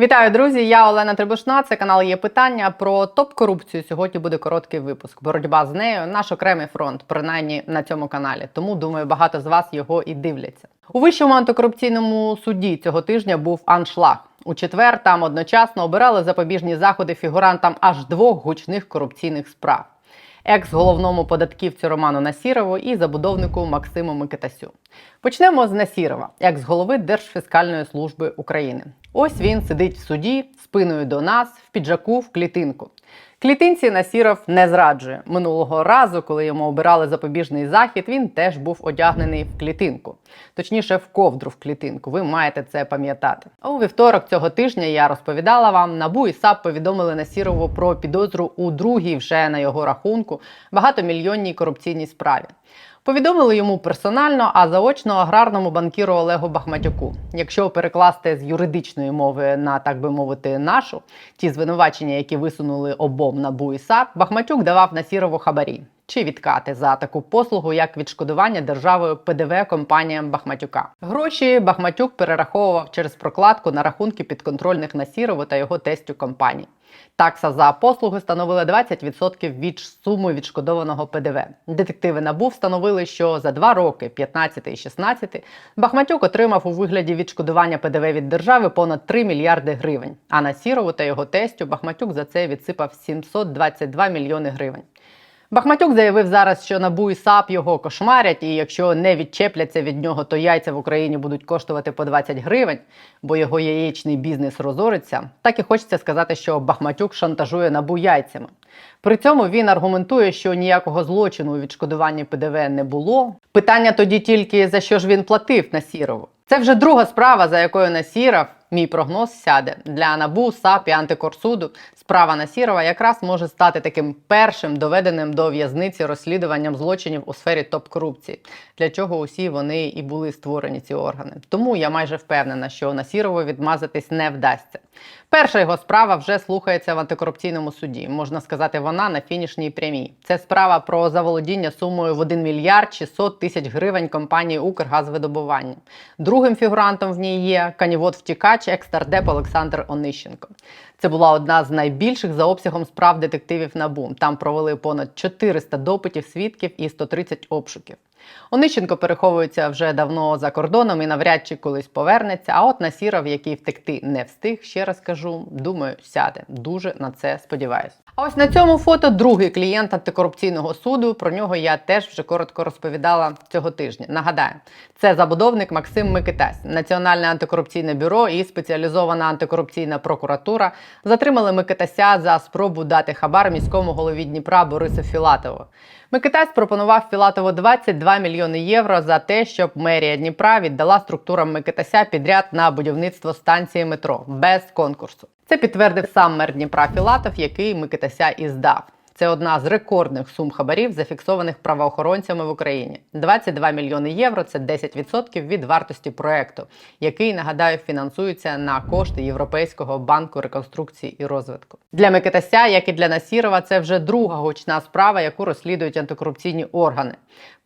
Вітаю, друзі! Я Олена Трибушна. Це канал є питання про топ-корупцію. Сьогодні буде короткий випуск. Боротьба з нею наш окремий фронт, принаймні на цьому каналі. Тому думаю, багато з вас його і дивляться. У вищому антикорупційному суді цього тижня був аншлаг. У четвер там одночасно обирали запобіжні заходи фігурантам аж двох гучних корупційних справ. Екс-головному податківцю Роману Насірову і забудовнику Максиму Микитасю. Почнемо з Насірова, екс-голови Держфіскальної служби України. Ось він сидить в суді спиною до нас, в піджаку, в клітинку. Клітинці Насіров не зраджує. Минулого разу, коли йому обирали запобіжний захід, він теж був одягнений в клітинку, точніше, в ковдру в клітинку. Ви маєте це пам'ятати. У вівторок цього тижня я розповідала вам, набу і САП повідомили Насірову про підозру у другій, вже на його рахунку, багатомільйонній корупційній справі. Повідомили йому персонально, а заочно аграрному банкіру Олегу Бахматюку. Якщо перекласти з юридичної мови на так би мовити нашу, ті звинувачення, які висунули обом НАБУ і Бахматюк давав на сірову хабарі чи відкати за таку послугу, як відшкодування державою ПДВ компаніям Бахматюка. Гроші Бахматюк перераховував через прокладку на рахунки підконтрольних Насірову та його тестю компаній. Такса за послуги становила 20% від суми відшкодованого ПДВ. Детективи НАБУ встановили, що за два роки, 15 і 16, Бахматюк отримав у вигляді відшкодування ПДВ від держави понад 3 мільярди гривень. А на Сірову та його тестю Бахматюк за це відсипав 722 мільйони гривень. Бахматюк заявив зараз, що НАБУ і САП його кошмарять, і якщо не відчепляться від нього, то яйця в Україні будуть коштувати по 20 гривень, бо його яєчний бізнес розориться. Так і хочеться сказати, що Бахматюк шантажує НАБУ яйцями. При цьому він аргументує, що ніякого злочину у відшкодуванні ПДВ не було. Питання тоді тільки за що ж він платив Насірову. Це вже друга справа, за якою Насіров, мій прогноз сяде для НАБУ, САП і антикорсуду. Справа Насірова якраз може стати таким першим доведеним до в'язниці розслідуванням злочинів у сфері топ-корупції, для чого усі вони і були створені ці органи. Тому я майже впевнена, що Насірову відмазатись не вдасться. Перша його справа вже слухається в антикорупційному суді. Можна сказати, вона на фінішній прямій. Це справа про заволодіння сумою в 1 мільярд 600 тисяч гривень компанії Укргазвидобування. Другим фігурантом в ній є канівод втікач екстардеп Олександр Онищенко. Це була одна з найбільших за обсягом справ детективів НАБУ. Там провели понад 400 допитів свідків і 130 обшуків. Онищенко переховується вже давно за кордоном і навряд чи колись повернеться. А от Насіров, який втекти не встиг, ще раз кажу, думаю, сяде. Дуже на це сподіваюся. А ось на цьому фото другий клієнт антикорупційного суду. Про нього я теж вже коротко розповідала цього тижня. Нагадаю, це забудовник Максим Микитась, Національне антикорупційне бюро і спеціалізована антикорупційна прокуратура затримали Микитася за спробу дати хабар міському голові Дніпра Борису Філатову. Микитась пропонував Філатову 22 мільйони євро за те, щоб мерія Дніпра віддала структурам Микитася підряд на будівництво станції метро без конкурсу. Це підтвердив сам мер Дніпра Філатов, який Микитася і здав. Це одна з рекордних сум хабарів, зафіксованих правоохоронцями в Україні. 22 мільйони євро це 10% від вартості проекту, який нагадаю фінансується на кошти Європейського банку реконструкції і розвитку. Для Микитася, як і для Насірова, це вже друга гучна справа, яку розслідують антикорупційні органи.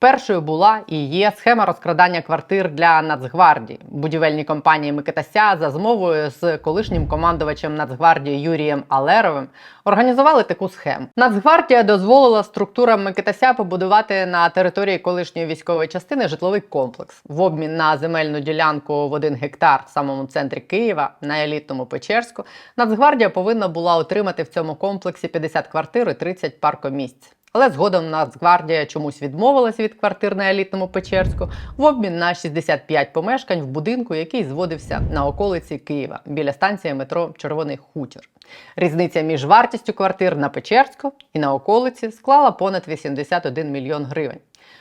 Першою була і є схема розкрадання квартир для Нацгвардії. Будівельні компанії Микитася за змовою з колишнім командувачем Нацгвардії Юрієм Алеровим організували таку схему. Нацгвардія дозволила структурам Микитася побудувати на території колишньої військової частини житловий комплекс в обмін на земельну ділянку в один гектар в самому центрі Києва на елітному Печерську. Нацгвардія повинна була отримати в цьому комплексі 50 квартир і 30 паркомісць. Але згодом Нацгвардія чомусь відмовилась від квартир на елітному Печерську в обмін на 65 помешкань в будинку, який зводився на околиці Києва біля станції метро Червоний Хутір. Різниця між вартістю квартир на Печерську і на околиці склала понад 81 мільйон гривень.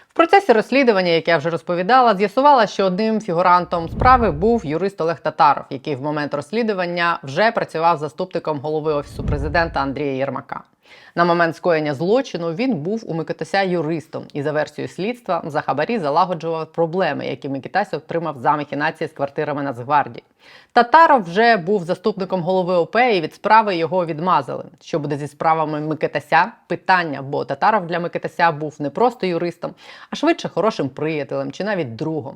В процесі розслідування, яке я вже розповідала, з'ясувала, що одним фігурантом справи був юрист Олег Татаров, який в момент розслідування вже працював заступником голови офісу президента Андрія Єрмака. На момент скоєння злочину він був у Микитася юристом і за версією слідства за хабарі залагоджував проблеми, які Микитась отримав за махінації з квартирами Нацгвардії. Татаров вже був заступником голови ОП і від справи його відмазали. Що буде зі справами Микитася? Питання, бо Татаров для Микитася був не просто юристом, а швидше хорошим приятелем чи навіть другом.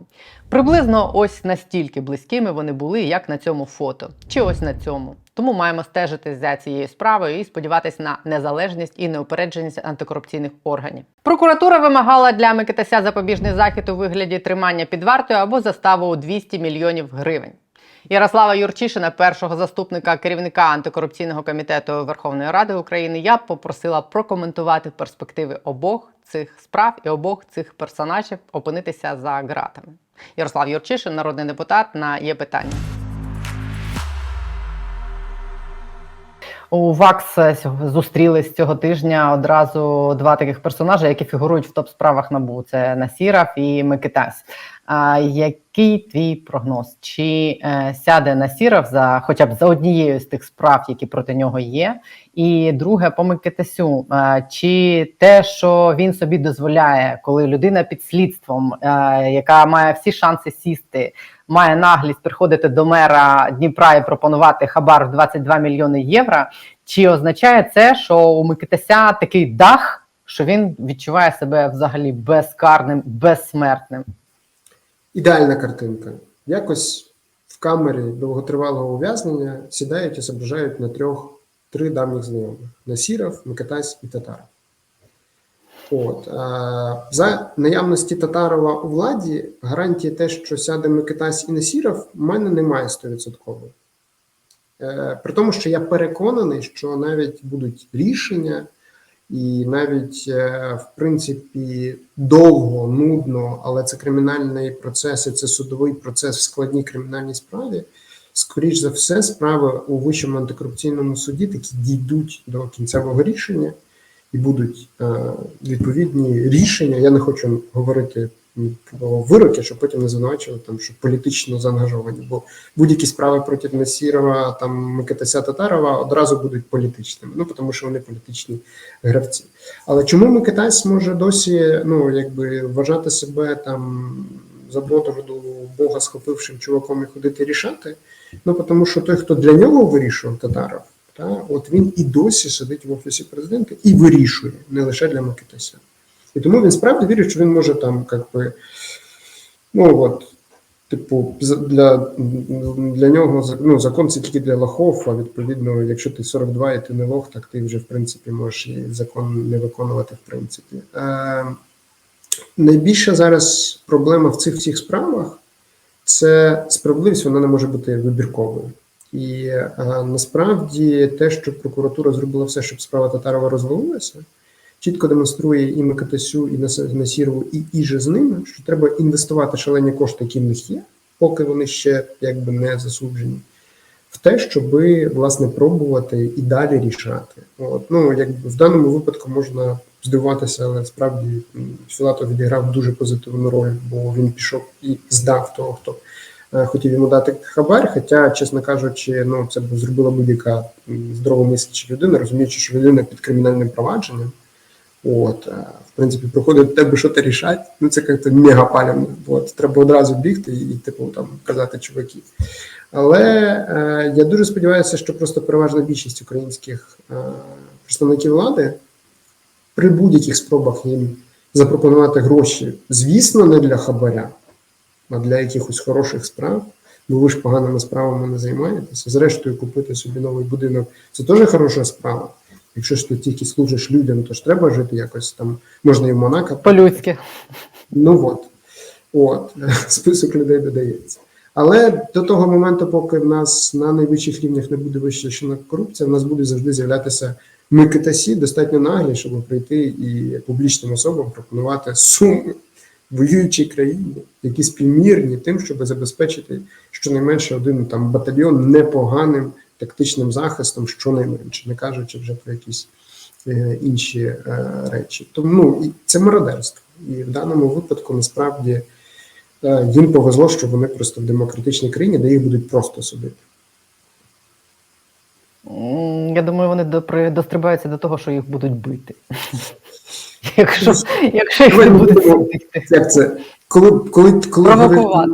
Приблизно ось настільки близькими вони були, як на цьому фото, чи ось на цьому. Тому маємо стежити за цією справою і сподіватися на незалежність і неупередженість антикорупційних органів. Прокуратура вимагала для Микитася запобіжний захід у вигляді тримання під вартою або заставу у 200 мільйонів гривень. Ярослава Юрчишина, першого заступника керівника антикорупційного комітету Верховної Ради України, я попросила прокоментувати перспективи обох цих справ і обох цих персонажів опинитися за ґратами. Ярослав Юрчишин, народний депутат, на є питання. У ВАКС зустрілись цього тижня одразу два таких персонажа, які фігурують в топ-справах НАБУ. Це Насіров і Микитась. А який твій прогноз? Чи е, сяде Насіров за хоча б за однією з тих справ, які проти нього є? І друге, по Микитасю, е, чи те, що він собі дозволяє, коли людина під слідством, е, яка має всі шанси сісти, має наглість приходити до мера Дніпра і пропонувати хабар в 22 мільйони євро? Чи означає це, що у Микитася такий дах, що він відчуває себе взагалі безкарним, безсмертним? Ідеальна картинка. Якось в камері довготривалого ув'язнення сідають і зображають на трьох три давніх знайомих: Насіров, Микитась і Татаров. От. А, за наявності Татарова у владі гарантії те, що сяде Микитась і Насіров, в мене немає 100%. Е, При тому, що я переконаний, що навіть будуть рішення, і навіть, е, в принципі, довго, нудно, але це кримінальний процес, це судовий процес в складній кримінальній справі. Скоріш за все, справи у Вищому антикорупційному суді такі дійдуть до кінцевого рішення і будуть е, відповідні рішення. Я не хочу говорити вироки, щоб потім не звинувачували там, що політично заангажовані. Бо будь-які справи проти Насірова, там Микитася Татарова одразу будуть політичними. Ну тому що вони політичні гравці. Але чому Микитась може досі ну якби вважати себе там за бороду Бога схопившим чуваком і ходити рішати? Ну тому що той, хто для нього вирішував Татаров, та от він і досі сидить в офісі президента і вирішує не лише для Микитася. І тому він справді вірить, що він може там, як би, ну от, типу, для для нього ну, закон це тільки для лохов, а відповідно, якщо ти 42 і ти не лох, так ти вже в принципі можеш і закон не виконувати, в принципі. Е, Найбільша зараз проблема в цих всіх справах це справедливість, вона не може бути вибірковою. І е, насправді те, що прокуратура зробила все, щоб справа Татарова розвалилася, чітко демонструє і Микитасю, і Насірову, і іже з ними, що треба інвестувати шалені кошти, які в них є, поки вони ще якби не засуджені, в те, щоб власне пробувати і далі рішати. От ну якби в даному випадку можна здивуватися, але справді Філатов відіграв дуже позитивну роль, бо він пішов і здав того, хто. Хотів йому дати хабар, хоча, чесно кажучи, ну це б зробила будь-яка здоровомисляча людина, розуміючи, що людина під кримінальним провадженням. От, в принципі, проходить тебе, що ти рішать, ну це як-то мега палівно. От, треба одразу бігти і, типу, там казати чуваки. Але е, я дуже сподіваюся, що просто переважна більшість українських е, представників влади при будь-яких спробах їм запропонувати гроші, звісно, не для хабаря, а для якихось хороших справ. Бо ви ж поганими справами не займаєтеся. Зрештою, купити собі новий будинок це теж хороша справа. Якщо ж ти тільки служиш людям, то ж треба жити якось там, можна і в Монако. По-людськи. Ну от, от, список людей додається. Але до того моменту, поки в нас на найвищих рівнях не буде вища корупція, в нас буде завжди з'являтися микитасі, достатньо наглі, щоб прийти і публічним особам пропонувати суми воюючій країні, які співмірні тим, щоб забезпечити щонайменше один там батальйон непоганим тактичним захистом, щонайменше, не кажучи вже про якісь е, інші е, речі. Тому ну, і це мародерство. І в даному випадку насправді е, їм повезло, що вони просто в демократичній країні, де їх будуть просто судити. Я думаю, вони дострибаються до того, що їх будуть бити. Якщо, якщо їх не будуть судити. Як це? Коли, коли, коли.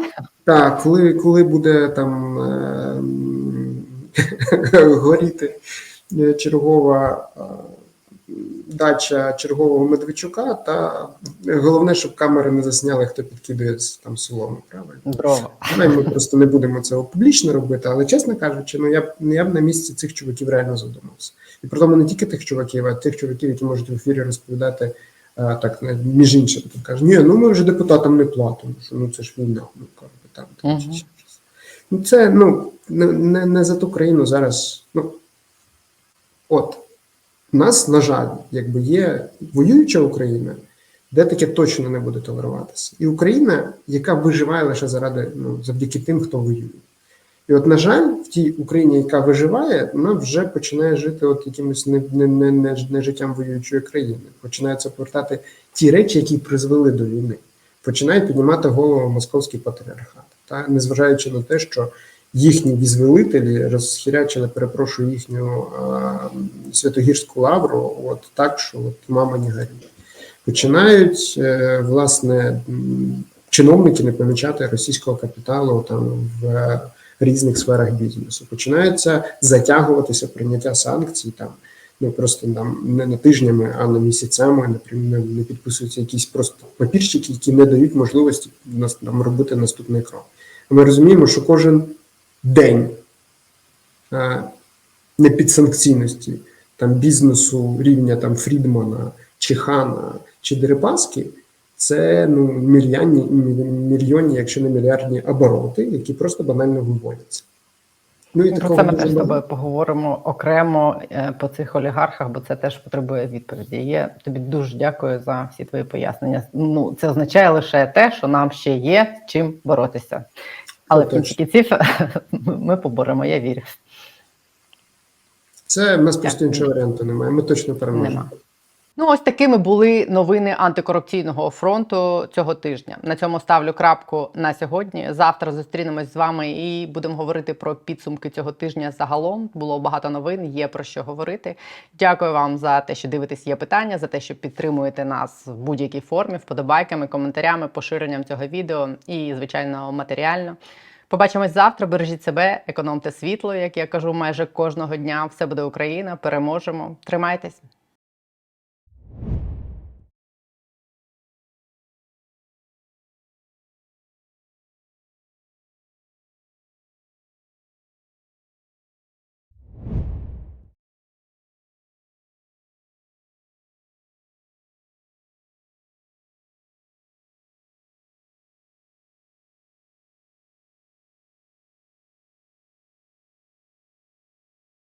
Так, коли, коли буде там е, горіти е, чергова е, дача чергового Медведчука, та головне, щоб камери не засняли, хто підкидує там солому, правильно? Ми просто не будемо цього публічно робити, але чесно кажучи, ну я б я б на місці цих чуваків реально задумався. І при тому не тільки тих чуваків, а тих чуваків, які можуть в ефірі розповідати а, так, між іншим, тут кажуть, ні, ну ми вже депутатам не платимо, що ну це ж війна, ну там. там Мгм. чи ще щось. Ну це ну не, не, не за ту країну зараз. Ну от у нас, на жаль, якби є воююча Україна, де таке точно не буде толеруватися. І Україна, яка виживає лише заради ну, завдяки тим, хто воює. І от, на жаль, в тій Україні, яка виживає, вона вже починає жити от якимось не, не, не, не, не життям воюючої країни. Починаються повертати ті речі, які призвели до війни. Починає піднімати голову московський патріархат, та незважаючи на те, що їхні візвелителі розхірячили, перепрошую, їхню а, святогірську лавру, от так, що от мама не горить. Починають е, власне чиновники не помічати російського капіталу там в різних сферах бізнесу. Починається затягуватися прийняття санкцій там. Ну просто там не на тижнями, а на місяцями, наприклад, не підписуються якісь просто папірчики, які не дають можливості нас там робити наступний крок. Ми розуміємо, що кожен день е, непідсанкційності там бізнесу рівня там Фрідмана чи Хана чи Дерипаски це ну мільйонні, мільйонні, якщо не мільярдні обороти, які просто банально виводяться. Ну і Про це ми теж з тобою поговоримо окремо е, по цих олігархах, бо це теж потребує відповіді. Я тобі дуже дякую за всі твої пояснення. Ну це означає лише те, що нам ще є чим боротися. Але в кінці кінців ми поборемо, я вірю. Це в нас просто іншого варіанту немає. Ми точно переможемо. Нема. Ну, ось такими були новини антикорупційного фронту цього тижня. На цьому ставлю крапку на сьогодні. Завтра зустрінемось з вами і будемо говорити про підсумки цього тижня. Загалом було багато новин, є про що говорити. Дякую вам за те, що дивитесь. Є питання, за те, що підтримуєте нас в будь-якій формі, вподобайками, коментарями, поширенням цього відео і, звичайно, матеріально. Побачимось завтра. Бережіть себе, економте світло, як я кажу майже кожного дня. Все буде Україна. Переможемо. Тримайтесь.